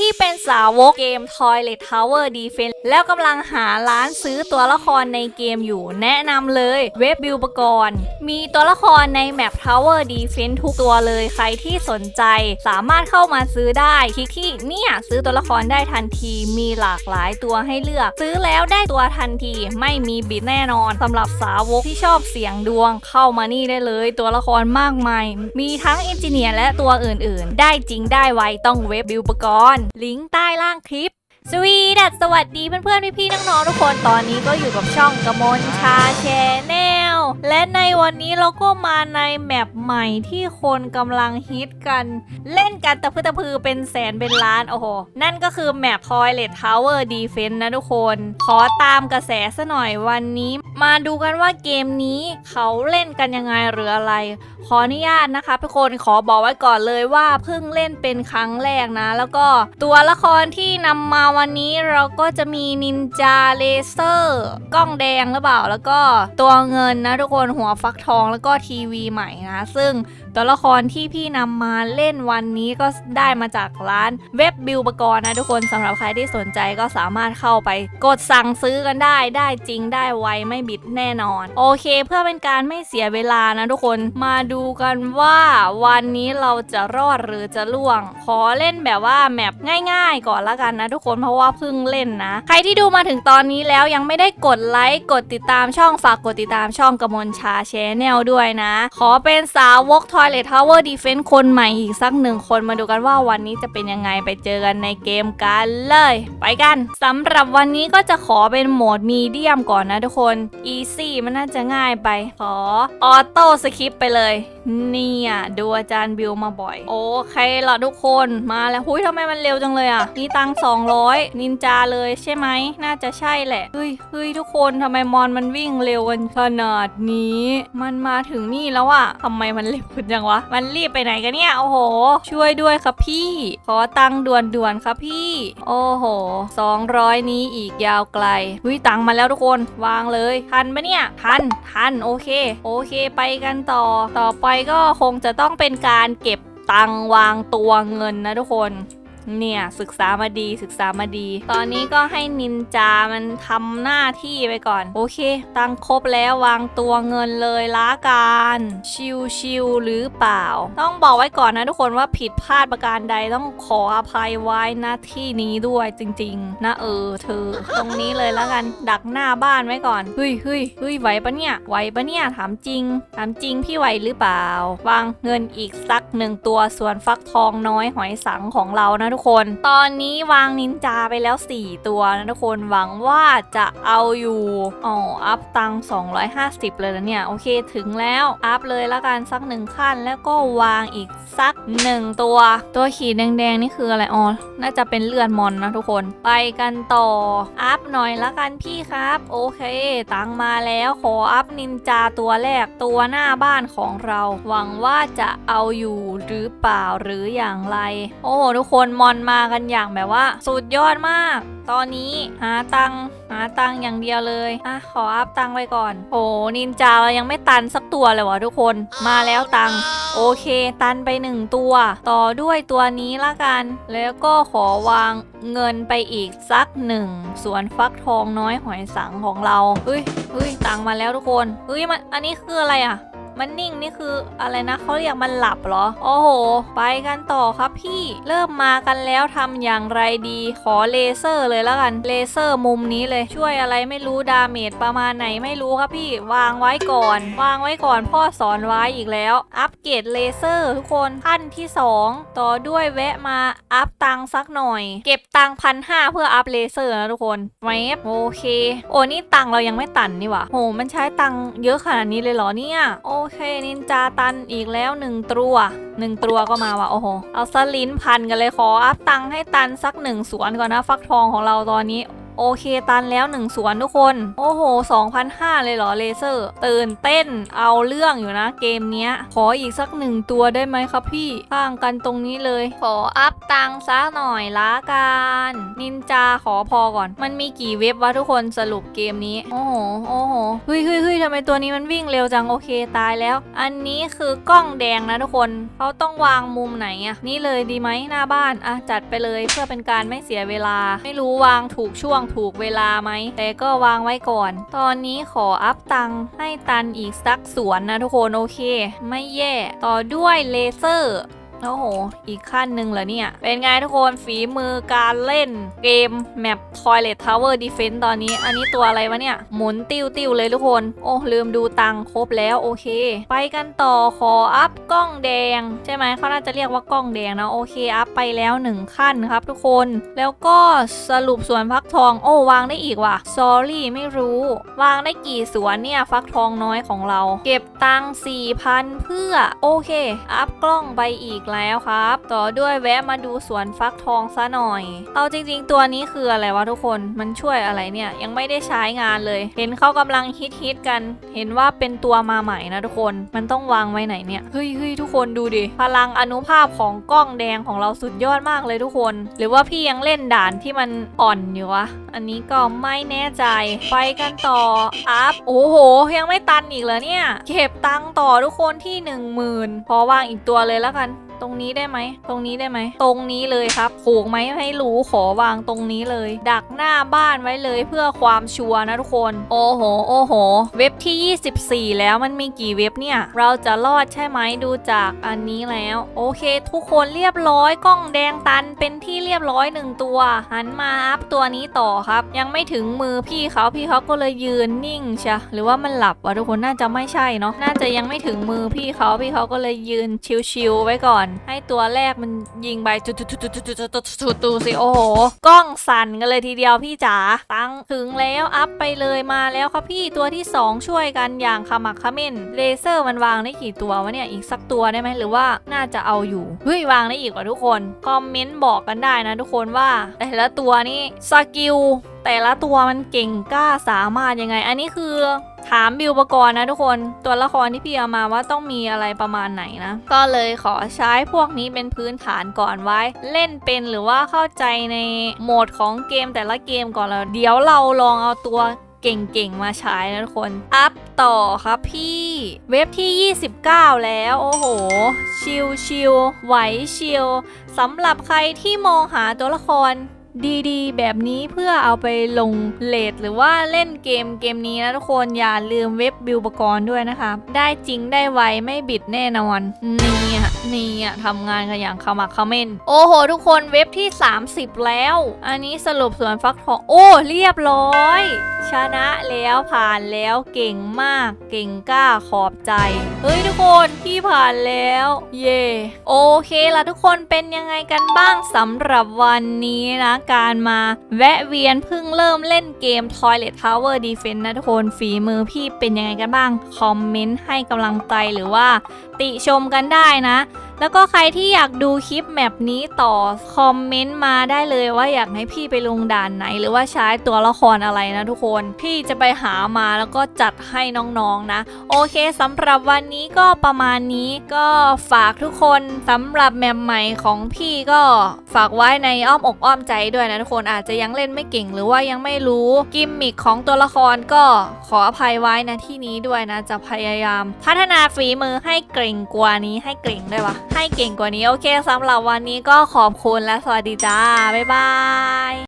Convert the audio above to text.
ที่เป็นสาวกเกม Toilet Tower Defense แล้วกำลังหาร้านซื้อตัวละครในเกมอยู่ แนะนำเลยเว็บบิวปกรณ์มีตัวละครในแมป Tower Defense ทุกตัวเลยใครที่สนใจสามารถเข้ามาซื้อได้คลิกที่เนี่ยซื้อตัวละครได้ทันทีมีหลากหลายตัวให้เลือก ซื้อแล้วได้ตัวทันทีไม่มีบิดแน่นอนสำหรับสาวกที่ชอบเสียงดวงเข้ามานี่ได้เลย ตัวละครมากมาย มีทั้งเอนจิเนียร์และตัวอื่นๆ ได้จริงได้ไวต้องเว็บบิวปกรณ์ลิงก์ใต้ล่างคลิป สวีดัสสวัสดีเพื่อนๆ พี่ๆน้องๆทุกคนตอนนี้ก็อยู่กับช่องกระมนชาแชนแนล และในวันนี้เราก็มาในแมปใหม่ที่คนกำลังฮิตกัน เล่นกันตะพื้ตะพือเป็นแสนเป็นล้าน โอ้โห นั่นก็คือแมป Toilet Tower Defense นะทุกคน ขอตามกระแสซะหน่อยวันนี้ มาดูกันว่าเกมนี้เขาเล่นกันยังไงหรืออะไร ขออนุญาตนะคะทุกคนขอบอกไว้ก่อนเลยว่าเพิ่งเล่นเป็นครั้งแรกนะ แล้วก็ตัวละครที่นำมาวันนี้เราก็จะมีนินจาเลเซอร์กล้องแดงหรือเปล่าแล้วก็ตัวเงินนะทุกคนหัวฟักทองแล้วก็ทีวีใหม่นะ ซึ่ง ตัวละครที่พี่นำมาเล่นวันนี้ก็ได้มาจากร้านเว็บบิลปกรณ์นะทุกคนสำหรับใครที่สนใจก็สามารถเข้าไป กดสั่งซื้อกันได้ได้จริงได้ไวไม่บิดแน่นอน โอเค เพื่อเป็นการไม่เสียเวลานะทุกคนมาดูกันว่าวันนี้เราจะรอดหรือจะล่วง ขอเล่นแบบว่าแมปง่าย ๆ ก่อนละกันนะทุกคนเพราะว่าเพิ่งเล่นนะ ใครที่ดูมาถึงตอนนี้แล้วยังไม่ได้กดไลค์กดติดตามช่องฝากกดติดตามช่องกระมลชาแชนแนลด้วยนะ ขอเป็นสาวก Toilet Tower Defense คนใหม่อีกสักหนึ่งคนมาดูกันว่าวันนี้จะเป็นยังไงไปเจอกันในเกมกันเลย ไปกันสำหรับวันนี้ก็จะขอเป็นโหมดมีเดียมก่อนนะทุกคน Easy มันน่าจะง่ายไป ขอออโต้สคิปไปเลย เนี่ยดูอาจารย์บิวมาบ่อย โอเคละทุกคนมาแล้วหุยทำไมมันเร็วจังเลยอะมีตังค์200นินจาเลยใช่ไหมน่าจะใช่แหละเฮ้ยเฮ้ยทุกคนทำไมมอนมันวิ่งเร็วกันขนาดนี้ มันมาถึงนี่แล้วอะทำไมมันเร็วจังวะ มันรีบไปไหนกันเนี่ย โอ้โห ช่วยด้วยครับพี่ ขอตังค์ด่วนๆครับพี่ โอ้โห 200 นี้อีกยาวไกลวิตังค์มาแล้วทุกคน วางเลย ทันปะเนี่ย ทัน ทัน โอเค โอเค ไปกันต่อ ต่อไปก็คงจะต้องเป็นการเก็บตังค์วางตัวเงินนะทุกคน เนี่ยศึกษามาดีศึกษามาดี ตอนนี้ก็ให้นินจามันทำหน้าที่ไปก่อน โอเค ตังครบแล้ววางตัวเงินเลยละกันชิวชิวหรือเปล่า ต้องบอกไว้ก่อนนะทุกคนว่าผิดพลาดประการใดต้องขออภัยไว้น้าที่นี้ด้วยจริงๆ นะเออเธอ ตรงนี้เลยละกันดักหน้าบ้านไว้ก่อนเฮ้ยเฮ้ยเฮ้ยไหวปะเนี่ยไหวปะเนี่ยถามจริงถามจริงพี่ไหวหรือเปล่า วางเงินอีกสักหนึ่งตัวส่วนฟักทองน้อยหอยสังของเรานะทุกคน ตอนนี้วางนินจาไปแล้ว 4 ตัวนะทุกคนหวังว่าจะเอาอยู่อ๋ออัพตัง250 เลยนะเนี่ย โอเคถึงแล้ว อัพเลยละกันสักหนึ่งขั้น แล้วก็วางอีกสักหนึ่งตัว ตัวขีดแดงๆ นี่คืออะไรอ๋อน่าจะเป็นเลือดมอนนะทุกคนไปกันต่อ อัพหน่อยละกันพี่ครับ โอเค ตังมาแล้วขออัพนินจาตัวแรกตัวหน้าบ้านของเรา หวังว่าจะเอาอยู่หรือเปล่าหรืออย่างไร โอ้โหทุกคนมอนมากันอย่างแบบว่า สุดยอดมาก ตอนนี้หาตังหาตังอย่างเดียวเลยอะขออัพตังไปก่อนโอ้นินจาเรายังไม่ตันสักตัวเลยวะทุกคนมาแล้วตังโอเค ตันไปหนึ่งตัว ต่อด้วยตัวนี้ละกัน แล้วก็ขอวางเงินไปอีกสักหนึ่งส่วนฟักทองน้อยหอยสังของเราเฮ้ยเฮ้ยตังมาแล้วทุกคนเฮ้ยมันอันนี้คืออะไรอะ มันนิ่งนี่คืออะไรนะเขาเรียกมันหลับเหรอ โอ้โห ไปกันต่อครับพี่เริ่มมากันแล้วทำอย่างไรดีขอเลเซอร์เลยแล้วกันเลเซอร์มุมนี้เลยช่วยอะไรไม่รู้ดาเมจประมาณไหนไม่รู้ครับพี่ วางไว้ก่อน วางไว้ก่อนพ่อสอนไว้อีกแล้ว อัปเกรดเลเซอร์ทุกคนขั้นที่ 2 ต่อด้วยแวะมาอัพตังสักหน่อย เก็บตังพันห้าเพื่ออัพเลเซอร์นะทุกคนแวบโอเค โอ้นี่ตังเรายังไม่ตันนี่หว่าโหมันใช้ตังเยอะขนาดนี้เลยเหรอเนี่ยโอเคนินจาตันอีกแล้วหนึ่งตัวหนึ่งตัวก็มาว่ะโอ้โห เอาสลินพันกันเลยขออัพตังให้ตันสักหนึ่งสวนก่อนนะ ฟักทองของเราตอนนี้โอเคตันแล้วหนึ่งสวนทุกคน โอ้โห 2,500 เลยเหรอเลเซอร์ ตื่นเต้นเอาเรื่องอยู่นะเกมเนี้ย ขออีกสักหนึ่งตัวได้ไหมครับพี่ข้างกันตรงนี้เลย ขออัพตังซะหน่อยละกัน นินจาขอพอก่อน มันมีกี่เว็บวะทุกคนสรุปเกมนี้ โอ้โห โอ้โหเฮ้ยเฮ้ยเฮ้ยทำไมตัวนี้มันวิ่งเร็วจังโอเคตายแล้ว อันนี้คือกล้องแดงนะทุกคนเขาต้องวางมุมไหนอะนี่เลยดีไหมหน้าบ้านอะจัดไปเลยเพื่อเป็นการไม่เสียเวลา ไม่รู้วางถูกช่วงถูกเวลาไหมแต่ก็วางไว้ก่อน ตอนนี้ขออัพตังให้ตันอีกสักสวนนะทุกคนโอเค ไม่แย่ ต่อด้วยเลเซอร์ โอ้โห อีกขั้นหนึ่งเหรอเนี่ย เป็นไงทุกคนฝีมือการเล่นเกมแมป Toilet Tower Defense ตอนนี้ อันนี้ตัวอะไรวะเนี่ย หมุนติ้วติ้วเลยทุกคน โอ้ ลืมดูตังครบแล้วโอเค ไปกันต่อขออัพกล้องแดง ใช่ไหมเขาน่าจะเรียกว่ากล้องแดงนะ โอเค อัพไปแล้วหนึ่งขั้นครับทุกคน แล้วก็สรุปสวนฟักทอง โอ้ วางได้อีกว่ะ sorry ไม่รู้ วางได้กี่สวนเนี่ยฟักทองน้อยของเรา เก็บตังค์4,000 เพื่อ โอเค อัพกล้องไปอีกแล้วครับ ต่อด้วยแวะมาดูสวนฟักทองซะหน่อย เอาจริง ๆ ตัวนี้คืออะไรวะทุกคนมันช่วยอะไรเนี่ย ยังไม่ได้ใช้งานเลย เห็นเขากำลังฮิตฮิตๆกัน เห็นว่าเป็นตัวมาใหม่นะทุกคนมันต้องวางไว้ไหนเนี่ยเฮ้ยเฮ้ยทุกคนดูดิพลังอนุภาพของกล้องแดงของเราสุดยอดมากเลยทุกคน หรือว่าพี่ยังเล่นด่านที่มันอ่อนอยู่วะอันนี้ก็ไม่แน่ใจ ไปกันต่ออัพโอ้โห ยังไม่ตันอีกเหรอเนี่ย เก็บตังต่อทุกคนที่ 1 0,000 พอวางอีกตัวเลยแล้วกันตรงนี้ได้ไหม ตรงนี้ได้ไหม ตรงนี้เลยครับผูกไหมให้รู้ขอวางตรงนี้เลย ดักหน้าบ้านไว้เลยเพื่อความชัวร์นะทุกคน โอ้โห โอ้โห เว็บที่ 24 แล้วมันมีกี่เว็บเนี่ย เราจะรอดใช่ไหมดูจากอันนี้แล้ว โอเค ทุกคนเรียบร้อยกล้องแดงตันเป็นที่เรียบร้อยหนึ่งตัว หันมาอัพตัวนี้ต่อครับ ยังไม่ถึงมือพี่เขาพี่เขาก็เลยยืนนิ่งใช่หรือว่ามันหลับวะทุกคนน่าจะไม่ใช่เนาะน่าจะยังไม่ถึงมือพี่เขาพี่เขาก็เลยยืนชิวๆไว้ก่อนให้ตัวแรกมันยิงไปจุดจุดจุดจุดจุดจุดจุดจุดดูสิโอ้โหกล้องสั่นกันเลยทีเดียวพี่จ๋าตั้งถึงแล้วอัพไปเลยมาแล้วครับพี่ตัวที่ 2 ช่วยกันอย่างขมักเขม้นเลเซอร์มันวางได้กี่ตัววะเนี่ยอีกสักตัวได้ไหมหรือว่าน่าจะเอาอยู่เฮ้ยวางได้อีกกว่าทุกคนคอมเมนต์บอกกันได้นะทุกคนว่า แต่ละตัวนี่สกิลแต่ละตัวมันเก่งกล้าสามารถยังไง อันนี้คือ ถามบิวปกรณ์นะทุกคนตัวละครที่พี่เอามาว่าต้องมีอะไรประมาณไหนนะ ก็เลยขอใช้พวกนี้เป็นพื้นฐานก่อนไว้ เล่นเป็นหรือว่าเข้าใจในโหมดของเกมแต่ละเกมก่อนแล้วเดี๋ยวเราลองเอาตัวเก่งๆ มาใช้นะทุกคน อัพต่อครับพี่ เว็บที่ 29 แล้ว โอ้โห ชิลชิลๆไหวชิลสำหรับใครที่มองหาตัวละคร ดีๆ แบบนี้เพื่อเอาไปลงเลทหรือว่าเล่นเกมเกมนี้นะทุกคนอย่าลืมเว็บบิวปกรณ์ด้วยนะคะ ได้จริงได้ไวไม่บิดแน่นอนนี่อะนี่อะทำงานกันอย่างขมักขม้น โอ้โห ทุกคนเว็บที่ 30 แล้ว อันนี้สรุปส่วนฟักทองโอ้เรียบร้อย ชนะแล้วผ่านแล้วเก่งมากเก่งกล้าขอบใจ เฮ้ยทุกคนพี่ผ่านแล้ว เย่โอเคละทุกคนเป็นยังไงกันบ้างสำหรับวันนี้นะการมา แวะเวียนเพิ่งเริ่มเล่นเกม Toilet Tower Defense นะทุกคนฝีมือพี่เป็นยังไงกันบ้าง คอมเมนต์ให้กำลังใจหรือว่า ติชมกันได้นะ แล้วก็ใครที่อยากดูคลิปแมปนี้ต่อคอมเมนต์มาได้เลยว่าอยากให้พี่ไปลงด่านไหน หรือว่าใช้ตัวละครอะไรนะทุกคน พี่จะไปหามาแล้วก็จัดให้น้องๆนะ โอเคสำหรับวันนี้ก็ประมาณนี้ก็ฝากทุกคนสำหรับแมปใหม่ของพี่ก็ฝากไว้ในอ้อมอกอ้อมใจด้วยนะทุกคนอาจจะยังเล่นไม่เก่งหรือว่ายังไม่รู้กิมมิคของตัวละครก็ขออภัยไว้นะที่นี้ด้วยนะจะพยายาม พัฒนาฝีมือให้เก่งกว่านี้ให้เก่งได้วยวะ ให้เก่งกว่านี้ โอเคสำหรับวันนี้ก็ขอบคุณและสวัสดีจ้า บ๊ายบาย